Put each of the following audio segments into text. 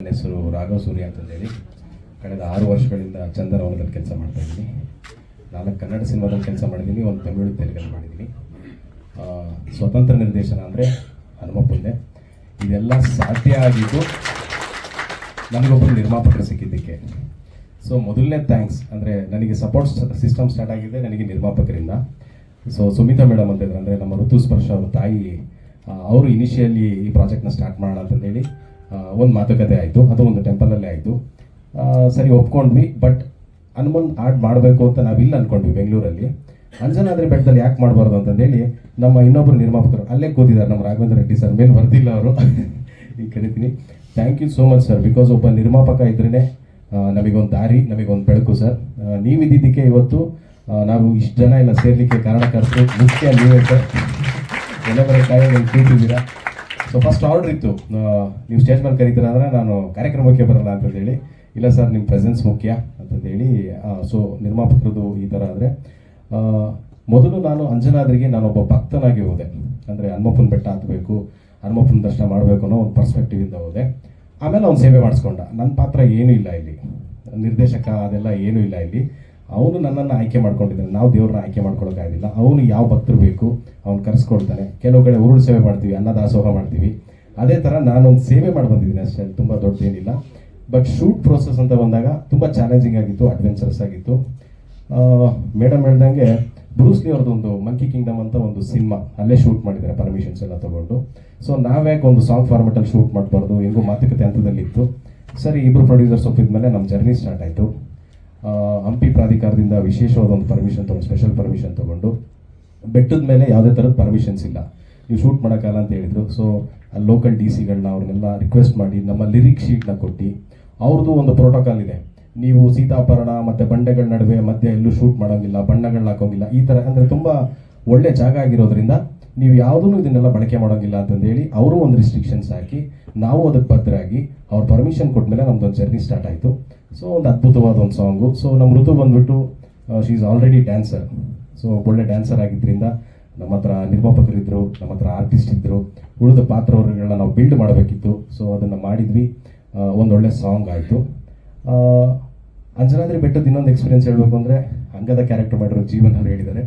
ನನ್ನ ಹೆಸರು ರಾಘವ ಸೂರ್ಯ ಅಂತಂದೇಳಿ. ಕಳೆದ ಆರು ವರ್ಷಗಳಿಂದ ಚಂದನವನದಲ್ಲಿ ಕೆಲಸ ಮಾಡ್ತಾ ಇದ್ದೀನಿ. ನಾಲ್ಕು ಕನ್ನಡ ಸಿನಿಮಾದಲ್ಲಿ ಕೆಲಸ ಮಾಡಿದ್ದೀನಿ ಒಂದು ತಮಿಳು ತೆಲುಗಲ್ಲಿ ಮಾಡಿದ್ದೀನಿ ಸ್ವತಂತ್ರ ನಿರ್ದೇಶನ ಅಂದರೆ ಹನುಮಪ್ಪಂದೆ ಇದೆಲ್ಲ ಸಾಧ್ಯ ಆಗಿದ್ದು ನನಗೊಬ್ಬರು ನಿರ್ಮಾಪಕರು ಸಿಕ್ಕಿದ್ದಕ್ಕೆ. ಸೊ ಮೊದಲನೇ ಥ್ಯಾಂಕ್ಸ್ ಅಂದರೆ ನನಗೆ ಸಪೋರ್ಟ್ ಸಿಸ್ಟಮ್ ಸ್ಟಾರ್ಟ್ ಆಗಿದೆ, ನನಗೆ ನಿರ್ಮಾಪಕರಿಂದ. ಸೊ ಸುಮಿತಾ ಮೇಡಮ್ ಅಂತ ಅಂದರೆ ನಮ್ಮ ಋತುಸ್ಪರ್ಶ ಅವ್ರ ತಾಯಿ ಅವರು ಇನಿಷಿಯಲಿ ಈ ಪ್ರಾಜೆಕ್ಟ್ನ ಸ್ಟಾರ್ಟ್ ಮಾಡೋಣ ಅಂತಂದೇಳಿ. ಒಂದು ಮಾತುಕತೆ ಆಯಿತು. ಅದು ಒಂದು ಟೆಂಪಲಲ್ಲೇ ಆಯಿತು. ಸರಿ, ಒಪ್ಕೊಂಡ್ವಿ ಬಟ್ ಹನುಮನ್ ಆಡ್ ಮಾಡಬೇಕು ಅಂತ ನಾವಿಲ್ಲ ಅಂದ್ಕೊಂಡ್ವಿ ಬೆಂಗಳೂರಲ್ಲಿ. ಅಂಜನಾದ್ರಿ ಬೆಟ್ಟದಲ್ಲಿ ಯಾಕೆ ಮಾಡಬಾರ್ದು ಅಂತಂದೇಳಿ ನಮ್ಮ ಇನ್ನೊಬ್ಬರು ನಿರ್ಮಾಪಕರು ಅಲ್ಲೇ ಕೂತಿದ್ದಾರೆ. ನಮ್ಮ ರಾಘವೇಂದ್ರ ರೆಡ್ಡಿ ಸರ್ ಮೇಲೆ ಬರ್ತಿಲ್ಲ ಅವರು. ಈಗ ಕರಿತೀನಿ. Thank you so much sir because ಒಬ್ಬ ನಿರ್ಮಾಪಕ ಇದ್ರೇ ನಮಗೊಂದು ದಾರಿ, ನಮಗೊಂದು ಬೆಳಕು ಸರ್ ನೀವಿದ್ದಿದ್ದಕ್ಕೆ ಇವತ್ತು ನಾವು ಇಷ್ಟು ಜನ ಎಲ್ಲ ಸೇರ್ಲಿಕ್ಕೆ ಕಾರಣಕರ್ತರು. ಮುಖ್ಯ ನೀವೇ ಸರ್ ಎಲ್ಲ ಬರೀ ಕಾಯಿಲೆ ಕೂತಿದ್ದೀರಾ ಸೊ ಫಸ್ಟ್ ಆರ್ಡರ್ ಇತ್ತು. ನೀವು ಸ್ಟೇಜ್ ಮೇಲೆ ಕರೀತೀರ ಅಂದರೆ ನಾನು ಕಾರ್ಯಕ್ರಮಕ್ಕೆ ಬರಲ್ಲ ಅಂತ ಹೇಳಿ. ಇಲ್ಲ ಸರ್ ನಿಮ್ಮ ಪ್ರೆಸೆನ್ಸ್ ಮುಖ್ಯ ಅಂತಂದೇಳಿ ಸೊ ನಿರ್ಮಾಪಕರದು ಈ ಥರ ಆದರೆ ಮೊದಲು ನಾನು ಅಂಜನಾದ್ರಿಗೆ ನಾನೊಬ್ಬ ಭಕ್ತನಾಗಿ ಹೋದೆ. ಅಂದರೆ ಹನುಮಪ್ಪನ ಬೆಟ್ಟ ಹತ್ತಬೇಕು ಹನುಮಪ್ಪನ ದರ್ಶನ ಮಾಡಬೇಕು ಅನ್ನೋ ಒಂದು ಪರ್ಸ್ಪೆಕ್ಟಿವಿಂದ ಹೋದೆ. ಆಮೇಲೆ ಅವ್ನು ಸೇವೆ ಮಾಡಿಸ್ಕೊಂಡ. ನನ್ನ ಪಾತ್ರ ಏನೂ ಇಲ್ಲ ಇಲ್ಲಿ. ನಿರ್ದೇಶಕ ಅದೆಲ್ಲ ಏನೂ ಇಲ್ಲ ಇಲ್ಲಿ. ಅವನು ನನ್ನನ್ನು ಆಯ್ಕೆ ಮಾಡ್ಕೊಂಡಿದ್ದಾನೆ. ನಾವು ದೇವ್ರನ್ನ ಆಯ್ಕೆ ಮಾಡ್ಕೊಳ್ಳೋಕ್ಕಾಗಿಲ್ಲ ಅವನು ಯಾವ ಭಕ್ತರು ಬೇಕು, ಅವ್ನು ಕರೆಸ್ಕೊಳ್ತಾನೆ. ಕೆಲವು ಕಡೆ ಉರುಳು ಸೇವೆ ಮಾಡ್ತೀವಿ, ಅನ್ನದಾಸೋಹ ಮಾಡ್ತೀವಿ. ಅದೇ ಥರ ನಾನೊಂದು ಸೇವೆ ಮಾಡಿ ಬಂದಿದ್ದೀನಿ ಅಷ್ಟೇ, ತುಂಬ ದೊಡ್ಡದೇನಿಲ್ಲ. ಬಟ್ ಶೂಟ್ ಪ್ರೋಸೆಸ್ ಅಂತ ಬಂದಾಗ ತುಂಬ ಚಾಲೆಂಜಿಂಗ್ ಆಗಿತ್ತು ಅಡ್ವೆಂಚರಸ್ ಆಗಿತ್ತು. ಮೇಡಮ್ ಹೇಳ್ದಂಗೆ ಬ್ರೂಸ್ಲಿ ಅವ್ರದ್ದೊಂದು ಮಂಕಿ ಕಿಂಗ್ಡಮ್ ಅಂತ ಒಂದು ಸಿನಿಮಾ, ಅಲ್ಲೇ ಶೂಟ್ ಮಾಡಿದ್ದಾರೆ ಪರ್ಮಿಷನ್ಸ್ ಎಲ್ಲ ತಗೊಂಡು. ಸೊ ನಾವ್ಯಾಕೆ ಒಂದು ಸಾಂಗ್ ಫಾರ್ಮೆಟಲ್ಲಿ ಶೂಟ್ ಮಾಡಬಾರ್ದು, ಹೆಂಗೂ ಮಾತುಕತೆ ಹಂತದಲ್ಲಿತ್ತು. ಸರಿ ಇಬ್ಬರು ಪ್ರೊಡ್ಯೂಸರ್ಸ್ ಒಪ್ಪಿದ್ಮೇಲೆ ನಮ್ಮ ಜರ್ನಿ ಸ್ಟಾರ್ಟ್ ಆಯಿತು. ಹಂಪಿ ಪ್ರಾಧಿಕಾರದಿಂದ ವಿಶೇಷವಾದ ಒಂದು ಪರ್ಮಿಷನ್ ತಗೊಂಡು ಸ್ಪೆಷಲ್ ಪರ್ಮಿಷನ್ ತಗೊಂಡು, ಬೆಟ್ಟದ ಮೇಲೆ ಯಾವುದೇ ಥರದ ಪರ್ಮಿಷನ್ಸ್ ಇಲ್ಲ. ನೀವು ಶೂಟ್ ಮಾಡೋಕ್ಕಲ್ಲ ಅಂತ ಹೇಳಿದರು. ಸೊ ಅಲ್ಲಿ ಲೋಕಲ್ ಡಿ ಸಿಗಳನ್ನ ಅವ್ರನ್ನೆಲ್ಲ ರಿಕ್ವೆಸ್ಟ್ ಮಾಡಿ, ನಮ್ಮ ಲಿರಿಕ್ ಶೀಟ್ನ ಕೊಟ್ಟು ಅವ್ರದ್ದು ಒಂದು ಪ್ರೋಟೋಕಾಲ್ ಇದೆ. ನೀವು ಸೀತಾಪರಣ ಮತ್ತು ಬಂಡೆಗಳ ನಡುವೆ ಮಧ್ಯೆ ಎಲ್ಲೂ ಶೂಟ್ ಮಾಡೋಂಗಿಲ್ಲ ಬಣ್ಣಗಳನ್ನ ಹಾಕೋಂಗಿಲ್ಲ, ಈ ಥರ ಅಂದರೆ ತುಂಬ ಒಳ್ಳೆ ಜಾಗ ಆಗಿರೋದ್ರಿಂದ ನೀವು ಯಾವುದೂ ಇದನ್ನೆಲ್ಲ ಬಳಕೆ ಮಾಡೋಂಗಿಲ್ಲ ಅಂತಂದೇಳಿ ಅವರು ಒಂದು ರಿಸ್ಟ್ರಿಕ್ಷನ್ಸ್ ಹಾಕಿ ನಾವು ಅದಕ್ಕೆ ಬದ್ಧರಾಗಿ ಅವ್ರ ಪರ್ಮಿಷನ್ ಕೊಟ್ಮೇಲೆ ಒಂದು ಜರ್ನಿ ಸ್ಟಾರ್ಟ್ ಆಯಿತು. ಸೊ ಒಂದು ಅದ್ಭುತವಾದ ಒಂದು ಸಾಂಗು ಸೊ ನಮ್ಮ ಋತು ಬಂದ್ಬಿಟ್ಟು she is already dancer so ಒಳ್ಳೆ ಡ್ಯಾನ್ಸರ್ ಆಗಿದ್ದರಿಂದ ನಮ್ಮ ಹತ್ರ ನಿರ್ಮಾಪಕರಿದ್ದರು ನಮ್ಮ ಹತ್ರ ಆರ್ಟಿಸ್ಟ್ ಇದ್ದರು ಉಳಿದ ಪಾತ್ರವರ್ಗಗಳನ್ನ ನಾವು ಬಿಲ್ಡ್ ಮಾಡಬೇಕಿತ್ತು. ಸೊ ಅದನ್ನು ಮಾಡಿದ್ವಿ. ಒಂದೊಳ್ಳೆ ಸಾಂಗ್ ಆಯಿತು. ಅಂಜನಾದ್ರಿ ಬೆಟ್ಟದ ಇನ್ನೊಂದು ಎಕ್ಸ್ಪೀರಿಯನ್ಸ್ ಹೇಳಬೇಕು ಅಂದರೆ ಅಂಗದ ಕ್ಯಾರೆಕ್ಟರ್ ಮಾಡಿರೋ ಜೀವನ ಅವ್ರು ಹೇಳಿದ್ದಾರೆ.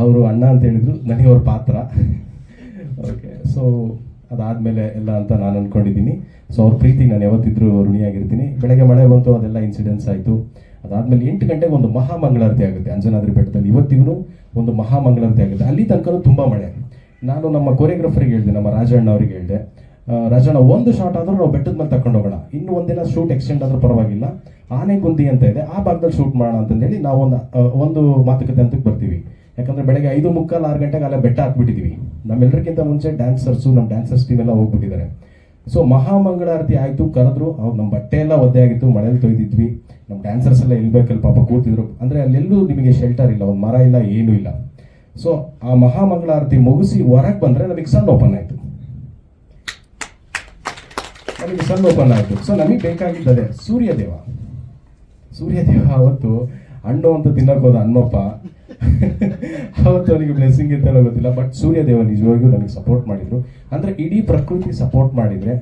ಅವರು ಅಣ್ಣ ಅಂತ ಹೇಳಿದ್ರು, ನನಗೆ ಅವ್ರ ಪಾತ್ರ. ಓಕೆ ಸೊ ಅದಾದಮೇಲೆ ಎಲ್ಲ ಅಂತ ನಾನು ಅಂದ್ಕೊಂಡಿದ್ದೀನಿ ಸೊ ಅವ್ರ ಪ್ರೀತಿ ನಾನು ಯಾವತ್ತಿದ್ರೂ ಋಣಿಯಾಗಿರ್ತೀನಿ. ಬೆಳಗ್ಗೆ ಮಳೆ ಬಂತು, ಅದೆಲ್ಲ ಇನ್ಸಿಡೆನ್ಸ್ ಆಯಿತು. ಅದಾದಮೇಲೆ ಎಂಟು ಗಂಟೆಗೆ ಒಂದು ಮಹಾಮಂಗಳಾರತಿ ಆಗುತ್ತೆ. ಅಂಜನಾದ್ರಿ ಬೆಟ್ಟದಲ್ಲಿ ಇವತ್ತಿಗೂ ಒಂದು ಮಹಾಮಂಗಳಾರತಿ ಆಗುತ್ತೆ. ಅಲ್ಲಿ ತನಕ ತುಂಬ ಮಳೆ. ನಾನು ನಮ್ಮ ಕೊರಿಯೋಗ್ರಫರಿಗೆ ಹೇಳಿದೆ, ನಮ್ಮ ರಾಜಣ್ಣ ಅವ್ರಿಗೆ ಹೇಳಿದೆ ರಾಜಣ್ಣ, ಒಂದು ಶಾಟ್ ಆದರೂ ನಾವು ಬೆಟ್ಟದ ಮೇಲೆ ತಗೊಂಡು ಹೋಗೋಣ. ಇನ್ನು ಒಂದಿನ ಶೂಟ್ ಎಕ್ಸ್ಟೆಂಡ್ ಆದರೂ ಪರವಾಗಿಲ್ಲ. ಆನೆ ಗುಂದಿ ಅಂತ ಇದೆ. ಆ ಭಾಗದಲ್ಲಿ ಶೂಟ್ ಮಾಡೋಣ ಅಂತಂದೇಳಿ ನಾವು ಒಂದು ಒಂದು ಮಾತುಕತೆ ಅಂತಕ್ಕೆ ಬರ್ತೀವಿ. ಯಾಕಂದ್ರೆ ಬೆಳಗ್ಗೆ ಐದು ಮುಕ್ಕಾಲು ಆರು ಗಂಟೆಗೆ ಅಲ್ಲೇ ಬೆಟ್ಟ ಹಾಕ್ಬಿಟ್ಟಿದ್ದೀವಿ ನಮ್ಮೆಲ್ಲರಿಗಿಂತ ಮುಂಚೆ ಡ್ಯಾನ್ಸರ್ಸು ನಮ್ಮ ಡ್ಯಾನ್ಸರ್ಸ್ ಟೀಮ್ ಎಲ್ಲ ಹೋಗ್ಬಿಟ್ಟಿದ್ದಾರೆ. ಸೊ ಮಹಾಮಂಗಳಾರತಿ ಆಯಿತು, ಕರೆದ್ರು, ಅವ್ರು ನಮ್ಮ ಬಟ್ಟೆ ಎಲ್ಲ ಒದ್ದೆ ಆಗಿತ್ತು ಮಳೆಯಲ್ಲಿ ತೊಯ್ದಿದ್ವಿ. ನಮ್ಮ ಡ್ಯಾನ್ಸರ್ಸ್ ಎಲ್ಲ ಇಲ್ಬೇಕಲ್ಲಿ ಪಾಪ ಕೂತಿದ್ರು. ಅಂದರೆ ಅಲ್ಲೆಲ್ಲೂ ನಿಮಗೆ ಶೆಲ್ಟರ್ ಇಲ್ಲ, ಒಂದು ಮರ ಇಲ್ಲ, ಏನೂ ಇಲ್ಲ. ಸೊ ಆ ಮಹಾಮಂಗಳಾರತಿ ಮುಗಿಸಿ ಹೊರಗೆ ಬಂದರೆ ನಮಗೆ ಸನ್ ಓಪನ್ ಆಯಿತು. ನಮಗೆ ಸನ್ ಓಪನ್ ಆಯಿತು. ಸೊ ನಮಗೆ ಬೇಕಾಗಿದ್ದದೆ ಸೂರ್ಯದೇವ. ಸೂರ್ಯದೇವ ಅವತ್ತು ಹಣ್ಣು ಅಂತ ತಿನ್ನಕ್ ಹೋದ ಹನುಮಪ್ಪ ಅವತ್ತು ಅವನಿಗೆ ಬ್ಲೆಸ್ಸಿಂಗ್ ಅಂತ ಗೊತ್ತಿಲ್ಲ ಬಟ್ ಸೂರ್ಯದೇವ ನಿಜವಾಗಿಯೂ ನನಗೆ ಸಪೋರ್ಟ್ ಮಾಡಿದ್ರು. ಅಂದ್ರೆ ಇಡೀ ಪ್ರಕೃತಿ ಸಪೋರ್ಟ್ ಮಾಡಿದ್ರೆ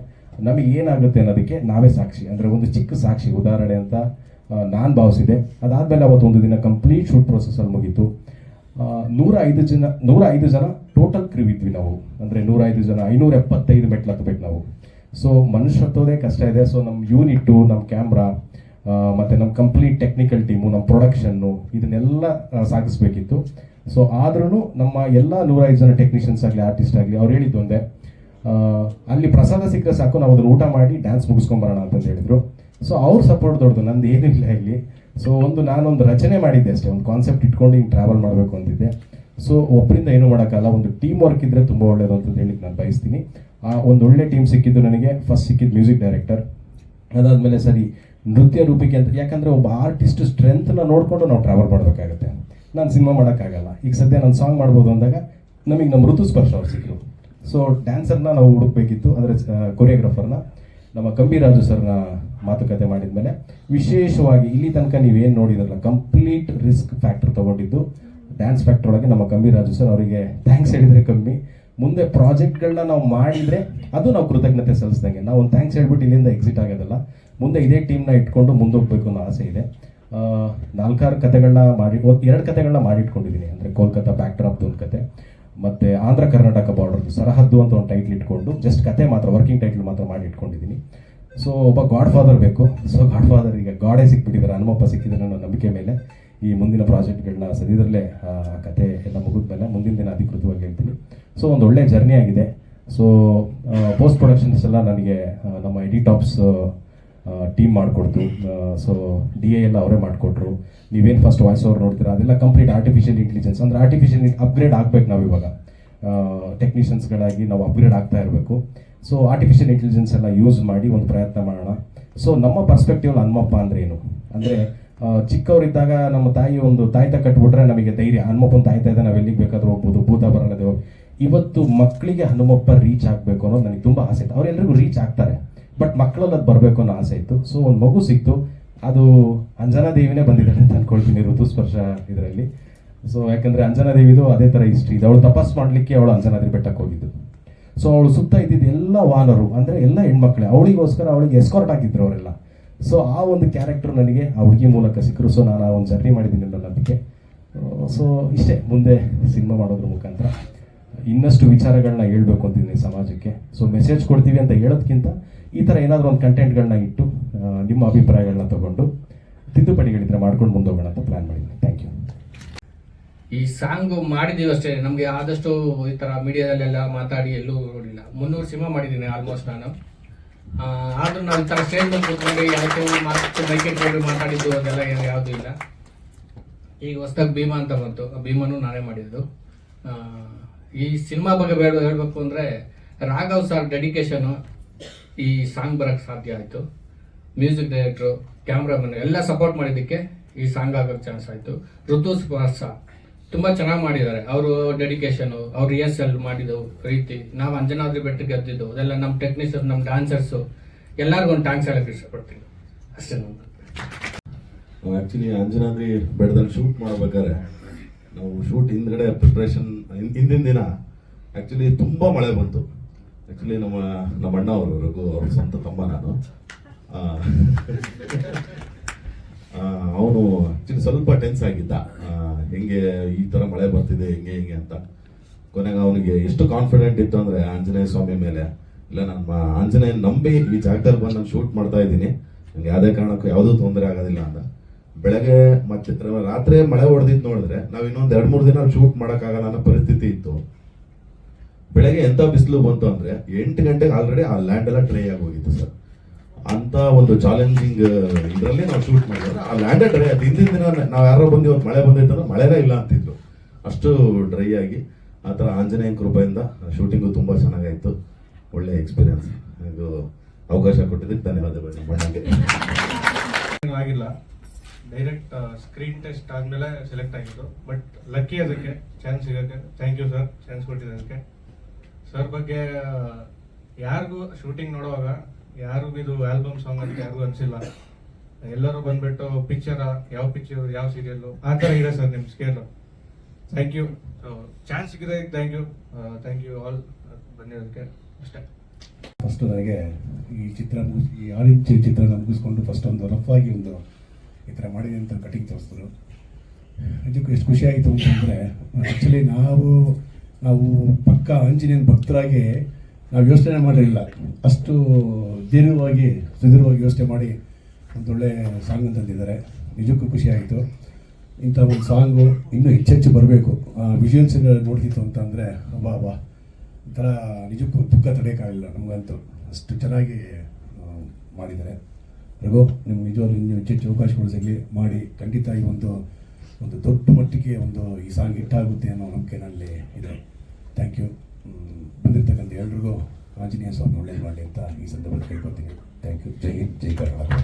ನಮಗೆ ಏನಾಗುತ್ತೆ ಅನ್ನೋದಕ್ಕೆ ನಾವೇ ಸಾಕ್ಷಿ. ಅಂದ್ರೆ ಒಂದು ಚಿಕ್ಕ ಸಾಕ್ಷಿ, ಉದಾಹರಣೆ ಅಂತ ನಾನು ಭಾವಿಸಿದೆ. ಅದಾದ್ಮೇಲೆ ಅವತ್ತು ಒಂದು ದಿನ ಕಂಪ್ಲೀಟ್ ಶೂಟ್ ಪ್ರೊಸೆಸಲ್ಲಿ ಮುಗೀತು. ನೂರ ಐದು ಜನ ನೂರ ಐದು ಜನ ಟೋಟಲ್ ಕ್ರಿವ್ ಇದ್ವಿ ನಾವು. ಅಂದ್ರೆ ನೂರ ಐದು ಜನ ಐನೂರ ಎಪ್ಪತ್ತೈದು ಮೆಟ್ಲು ಹತ್ಬೇಕು ನಾವು. ಸೊ ಮನುಷ್ಯ ಹತ್ತೋದೇ ಕಷ್ಟ ಇದೆ. ಸೊ ನಮ್ಮ ಯೂನಿಟ್ಟು ನಮ್ಮ ಕ್ಯಾಮ್ರಾ ಮತ್ತು ನಮ್ಮ ಕಂಪ್ಲೀಟ್ ಟೆಕ್ನಿಕಲ್ ಟೀಮು ನಮ್ಮ ಪ್ರೊಡಕ್ಷನ್ನು ಇದನ್ನೆಲ್ಲ ಸಾಗಿಸ್ಬೇಕಿತ್ತು. ಸೊ ಆದ್ರೂ ನಮ್ಮ ಎಲ್ಲ ನೂರೈದು ಜನ ಟೆಕ್ನಿಷಿಯನ್ಸ್ ಆಗಲಿ ಆರ್ಟಿಸ್ಟ್ ಆಗಲಿ, ಅವ್ರು ಹೇಳಿದ್ದು ಒಂದೇ. ಅಲ್ಲಿ ಪ್ರಸಾದ ಸಿಕ್ಕರೆ ಸಾಕು, ನಾವು ಅದನ್ನು ಊಟ ಮಾಡಿ ಡ್ಯಾನ್ಸ್ ಮುಗಿಸ್ಕೊಂಬರೋಣ ಅಂತ ಹೇಳಿದ್ರು. ಸೊ ಅವ್ರ ಸಪೋರ್ಟ್ ದೊಡ್ಡದು, ನಂದು ಏನಿಲ್ಲ ಇಲ್ಲಿ ಸೊ ಒಂದು ನಾನೊಂದು ರಚನೆ ಮಾಡಿದ್ದೆ ಅಷ್ಟೇ, ಒಂದು ಕಾನ್ಸೆಪ್ಟ್ ಇಟ್ಕೊಂಡು ಹಿಂಗೆ ಟ್ರಾವೆಲ್ ಮಾಡಬೇಕು ಅಂತಿದ್ದೆ. ಸೊ ಒಬ್ಬರಿಂದ ಏನು ಮಾಡೋಕ್ಕಲ್ಲ ಒಂದು ಟೀಮ್ ವರ್ಕ್ ಇದ್ರೆ ತುಂಬ ಒಳ್ಳೇದು ಅಂತ ಹೇಳಿ ನಾನು ಬಯಸ್ತೀನಿ. ಆ, ಒಂದು ಒಳ್ಳೆ ಟೀಮ್ ಸಿಕ್ಕಿದ್ದು ನನಗೆ ಫಸ್ಟ್ ಸಿಕ್ಕಿದ್ದು ಮ್ಯೂಸಿಕ್ ಡೈರೆಕ್ಟರ್ ಅದಾದಮೇಲೆ ಸರಿ ನೃತ್ಯ ರೂಪಿಕೆ ಅಂತ. ಯಾಕಂದರೆ ಒಬ್ಬ ಆರ್ಟಿಸ್ಟ್ ಸ್ಟ್ರೆಂತ್ನ ನೋಡಿಕೊಂಡು ನಾವು ಟ್ರಾವೆಲ್ ಮಾಡಬೇಕಾಗುತ್ತೆ. ನಾನು ಸಿನಿಮಾ ಮಾಡೋಕ್ಕಾಗಲ್ಲ. ಈಗ ಸದ್ಯ ನಾನು ಸಾಂಗ್ ಮಾಡ್ಬೋದು ಅಂದಾಗ ನಮಗೆ ನಮ್ಮ ಋತುಸ್ಪರ್ಶ ಅವ್ರು ಸಿಕ್ಕರು ಸೊ ಡ್ಯಾನ್ಸರ್ನ ನಾವು ಹುಡುಕ್ಬೇಕಿತ್ತು. ಅಂದರೆ ಕೊರಿಯೋಗ್ರಾಫರ್ನ ನಮ್ಮ ಕಂಬಿರಾಜು ಸರ್ನ ಮಾತುಕತೆ ಮಾಡಿದ್ಮೇಲೆ ವಿಶೇಷವಾಗಿ ಇಲ್ಲಿ ತನಕ ನೀವೇನು ನೋಡಿದ್ರಲ್ಲ ಕಂಪ್ಲೀಟ್ ರಿಸ್ಕ್ ಫ್ಯಾಕ್ಟರ್ ತಗೊಂಡಿದ್ದು ಡ್ಯಾನ್ಸ್ ಫ್ಯಾಕ್ಟರ್ ಒಳಗೆ ನಮ್ಮ ಕಂಬಿರಾಜು ಸರ್ ಅವರಿಗೆ ಥ್ಯಾಂಕ್ಸ್ ಹೇಳಿದರೆ ಕಮ್ಮಿ ಮುಂದೆ ಪ್ರಾಜೆಕ್ಟ್ಗಳನ್ನ ನಾವು ಮಾಡಿದರೆ ಅದು ನಾವು ಕೃತಜ್ಞತೆ ಸಲ್ಲಿಸ್ದಂಗೆ. ನಾವು ಒಂದು ಥ್ಯಾಂಕ್ಸ್ ಹೇಳ್ಬಿಟ್ಟು ಇಲ್ಲಿಂದ ಎಕ್ಸಿಟ್ ಆಗೋದಲ್ಲ. ಮುಂದೆ ಇದೇ ಟೀಮ್ನ ಇಟ್ಕೊಂಡು ಮುಂದೋಗ್ಬೇಕು ಅನ್ನೋ ಆಸೆ ಇದೆ. ನಾಲ್ಕಾರು ಕಥೆಗಳನ್ನ ಮಾಡಿ ಎರಡು ಕಥೆಗಳನ್ನ ಮಾಡಿಟ್ಕೊಂಡಿದ್ದೀನಿ ಅಂದರೆ ಕೋಲ್ಕತ್ತಾ ಬ್ಯಾಕ್ ಡ್ರಾಪ್ದು ಒಂದು ಕತೆ, ಮತ್ತು ಆಂಧ್ರ ಕರ್ನಾಟಕ ಬಾರ್ಡರ್ದು ಸರಹದ್ದು ಅಂತ ಒಂದು ಟೈಟ್ಲ್ ಇಟ್ಕೊಂಡು ಜಸ್ಟ್ ಕತೆ ಮಾತ್ರ ವರ್ಕಿಂಗ್ ಟೈಟ್ಲ್ ಮಾತ್ರ ಮಾಡಿ ಇಟ್ಕೊಂಡಿದ್ದೀನಿ ಸೊ ಒಬ್ಬ ಗಾಡ್ ಫಾದರ್ ಬೇಕು. ಸೊ ಗಾಡ್ ಫಾದರ್ ಈಗ ಗಾಡೇ ಸಿಕ್ಬಿಟ್ಟಿದ್ದಾರೆ ಹನುಮಪ್ಪ ಸಿಕ್ಕಿದ್ದಾರೆ ಅನ್ನೋ ನಂಬಿಕೆ ಮೇಲೆ ಈ ಮುಂದಿನ ಪ್ರಾಜೆಕ್ಟ್ಗಳನ್ನ ಸದ್ಯದಲ್ಲೇ ಕತೆ ಎಲ್ಲ ಮುಗಿದ ಮೇಲೆ ಮುಂದಿನ ದಿನ ಅಧಿಕೃತವಾಗಿ ಹೇಳ್ತೀನಿ. ಸೊ ಒಂದು ಒಳ್ಳೆ ಜರ್ನಿ ಆಗಿದೆ. ಸೊ ಪೋಸ್ಟ್ ಪ್ರೊಡಕ್ಷನ್ಸ್ ಎಲ್ಲ ನನಗೆ ನಮ್ಮ ಎಡಿಟಾಪ್ಸ್ ಟೀಮ್ ಮಾಡಿಕೊಡ್ತು. ಸೊ ಡಿ ಎ ಎಲ್ಲ ಅವರೇ ಮಾಡಿಕೊಟ್ರು. ನೀವೇನು ಫಸ್ಟ್ ವಾಯ್ಸ್ ಓವರ್ ನೋಡ್ತೀರಾ? ಅದೆಲ್ಲ ಕಂಪ್ಲೀಟ್ ಆರ್ಟಿಫಿಷಿಯಲ್ ಇಂಟೆಲಿಜೆನ್ಸ್ ಅಂದರೆ ಆರ್ಟಿಫಿಷಿಯಲ್ ಅಪ್ಗ್ರೇಡ್ ಆಗಬೇಕು ನಾವು ಇವಾಗ. ಟೆಕ್ನಿಷಿಯನ್ಸ್ಗಳಾಗಿ ನಾವು ಅಪ್ಗ್ರೇಡ್ ಆಗ್ತಾ ಇರಬೇಕು. ಸೊ ಆರ್ಟಿಫಿಷಿಯಲ್ ಇಂಟೆಲಿಜೆನ್ಸ್ ಎಲ್ಲ ಯೂಸ್ ಮಾಡಿ ಒಂದು ಪ್ರಯತ್ನ ಮಾಡೋಣ. ಸೊ ನಮ್ಮ ಪರ್ಸ್ಪೆಕ್ಟಿವ್ ಹನುಮಪ್ಪ ಅಂದ್ರೆ ಏನು? ಅಂದರೆ ಚಿಕ್ಕವರಿದ್ದಾಗ ನಮ್ಮ ತಾಯಿ ಒಂದು ತಾಯ್ತ ಕಟ್ಬಿಟ್ರೆ ನಮಗೆ ಧೈರ್ಯ. ಹನುಮಪ್ಪನ ತಾಯ್ತ ಇದೆ, ನಾವು ಎಲ್ಲಿಗೆ ಬೇಕಾದ್ರೂ ಹೋಗ್ಬೋದು. ಭೂತ ಬರಲ್ಲದೆ ಇವತ್ತು ಮಕ್ಕಳಿಗೆ ಹನುಮಪ್ಪ ರೀಚ್ ಆಗಬೇಕು ಅನ್ನೋದು ನನಗೆ ತುಂಬ ಆಸೆ ಇದೆ ಅವರೆಲ್ಲರಿಗೂ ರೀಚ್ ಆಗ್ತಾರೆ. ಬಟ್ ಮಕ್ಕಳಲ್ಲಿ ಅದು ಬರಬೇಕು ಅನ್ನೋ ಆಸೆ ಇತ್ತು. ಸೊ ಒಂದು ಮಗು ಸಿಕ್ತು. ಅದು ಅಂಜನಾ ದೇವಿನೇ ಬಂದಿದ್ದಾಳೆ ಅಂತ ಅನ್ಕೊಳ್ತೀನಿ, ಋತುಸ್ಪರ್ಶ ಇದರಲ್ಲಿ. ಸೊ ಯಾಕಂದ್ರೆ ಅಂಜನಾ ದೇವಿದು ಅದೇ ಥರ ಹಿಸ್ಟ್ರಿ ಇದೆ. ಅವಳು ತಪಸ್ ಮಾಡಲಿಕ್ಕೆ ಅವಳು ಅಂಜನಾದ್ರಿ ಬೆಟ್ಟಕ್ಕೆ ಹೋಗಿದ್ದು. ಸೊ ಅವಳು ಸುತ್ತ ಇದ್ದಿದ್ದು ಎಲ್ಲ ವಾನರು, ಅಂದರೆ ಎಲ್ಲ ಹೆಣ್ಮಕ್ಳೆ, ಅವಳಿಗೋಸ್ಕರ ಅವಳಿಗೆ ಎಸ್ಕಾರ್ಟ್ ಆಗಿದ್ರು ಅವರೆಲ್ಲ. ಸೊ ಆ ಒಂದು ಕ್ಯಾರೆಕ್ಟರ್ ನನಗೆ ಆ ಹುಡುಗಿ ಮೂಲಕ ಸಿಕ್ಕರು ಸೊ ನಾನು ಆ ಒಂದು ಜರ್ನಿ ಮಾಡಿದ್ದೀನಿ ನನ್ನ ನಂಬಿಕೆ ಸೊ ಇಷ್ಟೇ, ಮುಂದೆ ಸಿನಿಮಾ ಮಾಡೋದ್ರ ಮುಖಾಂತರ. ಇನ್ನಷ್ಟು ವಿಚಾರಗಳನ್ನ ಹೇಳ್ಬೇಕು ಅಂತಿದ್ದೀನಿ ಸಮಾಜಕ್ಕೆ. ಸೊ ಮೆಸೇಜ್ ಕೊಡ್ತೀವಿ ಅಂತ ಹೇಳೋದ್ಕಿಂತ ಈ ಥರ ಏನಾದರೂ ಒಂದು ಕಂಟೆಂಟ್ಗಳನ್ನ ಇಟ್ಟು ನಿಮ್ಮ ಅಭಿಪ್ರಾಯಗಳನ್ನ ತಗೊಂಡು ತಿದ್ದುಪಡಿಗಳಿದ್ರೆ ಮಾಡ್ಕೊಂಡು ಮುಂದೋಗೋಣ ಅಂತ ಪ್ಲ್ಯಾನ್ ಮಾಡಿದ್ದೀನಿ. ಥ್ಯಾಂಕ್ ಯು ಈ ಸಾಂಗ್ ಮಾಡಿದೀವಿ ಅಷ್ಟೇ, ನಮಗೆ ಆದಷ್ಟು ಈ ಥರ ಮೀಡಿಯಾದಲ್ಲೆಲ್ಲ ಮಾತಾಡಿ ಎಲ್ಲೂ ನೋಡಿಲ್ಲ. ಮುನ್ನೂರು ಸಿನಿಮಾ ಮಾಡಿದ್ದೀನಿ ಆಲ್ಮೋಸ್ಟ್ ನಾನು. ಆದರೂ ನಾನು ಥರ ಸ್ಟೇಜ್ ಮೇಲೆ ಕೂತ್ಕೊಂಡು ಯಾವತ್ತೂ ಮಾತು ಬೈಕೆಟ್ ಮಾತಾಡಿದ್ದು ಅದೆಲ್ಲ ಏನು ಯಾವುದೂ ಇಲ್ಲ. ಈಗ ಹೊಸ್ದಾಗಿ ಭೀಮಾ ಅಂತ ಬಂತು. ಭೀಮನು ನಾನೇ ಮಾಡಿದ್ದು. ಈ ಸಿನಿಮಾ ಬಗ್ಗೆ ಬೇಡ ಹೇಳಬೇಕು ಅಂದರೆ ರಾಘವ್ ಸರ್ ಡೆಡಿಕೇಶನು ಈ ಸಾಂಗ್ ಬರಕ್ಕೆ ಸಾಧ್ಯ ಆಯಿತು. ಮ್ಯೂಸಿಕ್ ಡೈರೆಕ್ಟ್ರು ಕ್ಯಾಮ್ರಾಮನ್ ಎಲ್ಲ ಸಪೋರ್ಟ್ ಮಾಡಿದ್ದಕ್ಕೆ ಈ ಸಾಂಗ್ ಆಗೋಕ್ಕೆ ಚಾನ್ಸ್ ಆಯಿತು. ಋತು ಸ್ಪರ್ಶ ತುಂಬ ಚೆನ್ನಾಗಿ ಮಾಡಿದ್ದಾರೆ. ಅವರು ಡೆಡಿಕೇಶನು ಅವ್ರು ರಿಹರ್ಸಲ್ ಮಾಡಿದ್ದು ರೀತಿ. ನಾವು ಅಂಜನಾದ್ರಿ ಬೆಟ್ಟಕ್ಕೆ ಗೆದ್ದಿದ್ದು, ಅದೆಲ್ಲ ನಮ್ಮ ಟೆಕ್ನಿಷಿಯನ್ ನಮ್ಮ ಡ್ಯಾನ್ಸರ್ಸು ಎಲ್ಲರಿಗೂ ಒಂದು ಟ್ಯಾಂಕ್ಸ್ ಹೇಳಕ್ಕೆ ಇಷ್ಟಪಡ್ತೀನಿ ಅಷ್ಟೇ ನೋಡಿ ಆಕ್ಚುಲಿ ಅಂಜನಾದ್ರಿ ಬೆಟ್ಟದಲ್ಲಿ ಶೂಟ್ ಮಾಡ್ಬೇಕಾದ್ರೆ, ನಾವು ಶೂಟ್ ಹಿಂದ್ಗಡೆ ಪ್ರಿಪ್ರೇಷನ್ ಹಿಂದಿನ ದಿನ ಆಕ್ಚುಲಿ ತುಂಬಾ ಮಳೆ ಬಂತು. ಆಕ್ಚುಲಿ ನಮ್ಮ ನಮ್ಮ ಅಣ್ಣ ಅವರು, ರಘು ಅವ್ರ ಸ್ವಂತ ತಮ್ಮ ನಾನು. ಅವನು ಆ್ಯಕ್ಚುಲಿ ಸ್ವಲ್ಪ ಟೆನ್ಸ್ ಆಗಿದ್ದ. ಹೆಂಗೆ ಈ ತರ ಮಳೆ ಬರ್ತಿದೆ, ಹೆಂಗೆ ಹೆಂಗೆ ಅಂತ. ಕೊನೆಗೆ ಅವನಿಗೆ ಎಷ್ಟು ಕಾನ್ಫಿಡೆಂಟ್ ಇತ್ತು ಅಂದ್ರೆ ಆಂಜನೇಯ ಸ್ವಾಮಿ ಮೇಲೆ. ಇಲ್ಲ, ನಮ್ಮ ಆಂಜನೇಯ ನಂಬಿ ಈ ಜಾಗದಲ್ಲಿ ಬಂದು ನಾನು ಶೂಟ್ ಮಾಡ್ತಾ ಇದ್ದೀನಿ. ನನಗೆ ಯಾವುದೇ ಕಾರಣಕ್ಕೂ ಯಾವುದೂ ತೊಂದರೆ ಆಗೋದಿಲ್ಲ ಅಂತ. ಬೆಳಗ್ಗೆ ಮತ್ತೆ ರಾತ್ರಿ ಮಳೆ ಹೊಡೆದಿದ್ದು ನೋಡಿದ್ರೆ ನಾವು ಇನ್ನೊಂದು ಎರಡು ಮೂರು ದಿನ ಶೂಟ್ ಮಾಡೋಕ್ಕಾಗಲ್ಲ ಅನ್ನೋ ಪರಿಸ್ಥಿತಿ ಇತ್ತು. ಬೆಳಗ್ಗೆ ಎಂತ ಬಿಸಿಲು ಬಂತು ಅಂದ್ರೆ ಎಂಟು ಗಂಟೆಗೆ ಆಲ್ರೆಡಿ ಆ ಲ್ಯಾಂಡ್ ಎಲ್ಲ ಡ್ರೈ ಆಗೋಗಿತ್ತು ಸರ್ ಅಂತ ಒಂದು ಚಾಲೆಂಜಿಂಗ್ ಇದರಲ್ಲಿ ನಾವು ಶೂಟ್ ಮಾಡಿದ್ರೆ ಆ ಲ್ಯಾಂಡ್ ಡ್ರೈ ಆಯ್ತು. ಹಿಂದಿನ ದಿನ ನಾವು ಯಾರೋ ಬಂದು ಇವತ್ತು ಮಳೆ ಬಂದಿತ್ತು ಅಂದ್ರೆ ಮಳೆನೇ ಇಲ್ಲ ಅಂತಿದ್ರು. ಅಷ್ಟು ಡ್ರೈ ಆಗಿ ಆ ಥರ ಆಂಜನೇಯ ಕೃಪೆಯಿಂದ ಶೂಟಿಂಗು ತುಂಬ ಚೆನ್ನಾಗಾಯಿತು. ಒಳ್ಳೆ ಎಕ್ಸ್ಪೀರಿಯನ್ಸ್ ಇದು ಅವಕಾಶ ಕೊಟ್ಟಿದ್ದಕ್ಕೆ ಧನ್ಯವಾದಗಳು ಅಣ್ಣಂಗೆ ಆಗಿಲ್ಲ. ಡೈರೆಕ್ಟ್ ಸ್ಕ್ರೀನ್ ಟೆಸ್ಟ್ ಆದಮೇಲೆ ಸೆಲೆಕ್ಟ್ ಆಗಿತ್ತು. ಬಟ್ ಲಕ್ಕಿ ಅದಕ್ಕೆ ಚಾನ್ಸ್ ಸಿಗೋಕ್ಕೆ. ಥ್ಯಾಂಕ್ ಯು ಸರ್ ಚಾನ್ಸ್ ಕೊಟ್ಟಿದ್ದಕ್ಕೆ. ಸರ್ ಬಗ್ಗೆ, ಯಾರಿಗೂ ಶೂಟಿಂಗ್ ನೋಡುವಾಗ, ಯಾರಿಗೂ ಇದು ಆಲ್ಬಮ್ ಸಾಂಗ್ ಅಂತ ಯಾರಿಗೂ ಅನ್ಸಿಲ್ಲ. ಎಲ್ಲರೂ ಬಂದ್ಬಿಟ್ಟು ಪಿಕ್ಚರ್ ಯಾವ ಪಿಕ್ಚರ್ ಯಾವ ಸೀರಿಯಲ್ಲು ಆ ಥರ ಇದೆ ಸರ್ ನಿಮ್ಮ scale thank you chance ಸಿಕ್ಕಿದ್ದಕ್ಕೆ thank you thank you all ಬಂದಿರೋದಕ್ಕೆ ಅಷ್ಟೇ. ಫಸ್ಟ್ ನನಗೆ ಈ ಚಿತ್ರ ಮುಗಿಸಿ, ಈ ಆರೆಂಜ್ ಚಿತ್ರ ಮುಗಿಸ್ಕೊಂಡು ಫಸ್ಟ್ ಒಂದು ರಫ್ ಆಗಿ ಒಂದು ಈ ಥರ ಮಾಡಿದೆ ಅಂತ ಕಟಿಂಗ್ ತೋರಿಸಿದ್ರು. ನಿಜಕ್ಕೂ ಎಷ್ಟು ಖುಷಿ ಅಂತಂದರೆ ಆ್ಯಕ್ಚುಲಿ ನಾವು ನಾವು ಪಕ್ಕ ಆಂಜನೇಯನ ಭಕ್ತರಾಗಿ ನಾವು ಯೋಚನೆ ಮಾಡಿರಲಿಲ್ಲ. ಅಷ್ಟು ದೀರ್ಘವಾಗಿ ಸುದೀರ್ಘವಾಗಿ ಯೋಚನೆ ಮಾಡಿ ಒಂದೊಳ್ಳೆ ಸಾಂಗ್ ತಂದಿದ್ದಾರೆ. ನಿಜಕ್ಕೂ ಖುಷಿಯಾಯಿತು ಇಂಥ ಒಂದು ಸಾಂಗು ಇನ್ನೂ ಹೆಚ್ಚೆಚ್ಚು ಬರಬೇಕು. ವಿಜುವಲ್ಸ್ ನೋಡ್ತಿತ್ತು ಅಂತ ಅಂದರೆ ಬಾ ಬಾ ಒಂಥರ ನಿಜಕ್ಕೂ ದುಃಖ ತಡೆಯೋಕ್ಕಾಗಲಿಲ್ಲ ನಮಗಂತೂ. ಅಷ್ಟು ಚೆನ್ನಾಗಿ ಮಾಡಿದ್ದಾರೆ. ರಘು, ನಿಮ್ಗೆ ನಿಜವಾಗ್ಲೂ ಇನ್ನೂ ಹೆಚ್ಚೆಚ್ಚು ಅವಕಾಶಗಳು ಸಿಗಲಿ. ಮಾಡಿ, ಖಂಡಿತ ಈ ಒಂದು ಒಂದು ದೊಡ್ಡ ಮಟ್ಟಿಗೆ ಒಂದು ಈ ಸಾಂಗ್ ಹಿಟ್ಟಾಗುತ್ತೆ ಅನ್ನೋ ನಂಬಿಕೆ ನನ್ನಲ್ಲಿ ಇದೆ. ಥ್ಯಾಂಕ್ ಯು ಬಂದಿರ್ತಕ್ಕಂಥ ಎಲ್ರಿಗೂ ಆಂಜನೇಯ ಸ್ವಾಮಿ ಒಳ್ಳೇದು ಮಾಡಲಿ ಅಂತ ಈ ಸಂದರ್ಭದಲ್ಲಿ ಕೇಳ್ಕೊತೀನಿ ಥ್ಯಾಂಕ್ ಯು ಜೈ ಹಿಂದ್, ಜೈ ಕರ್ನಾಟಕ.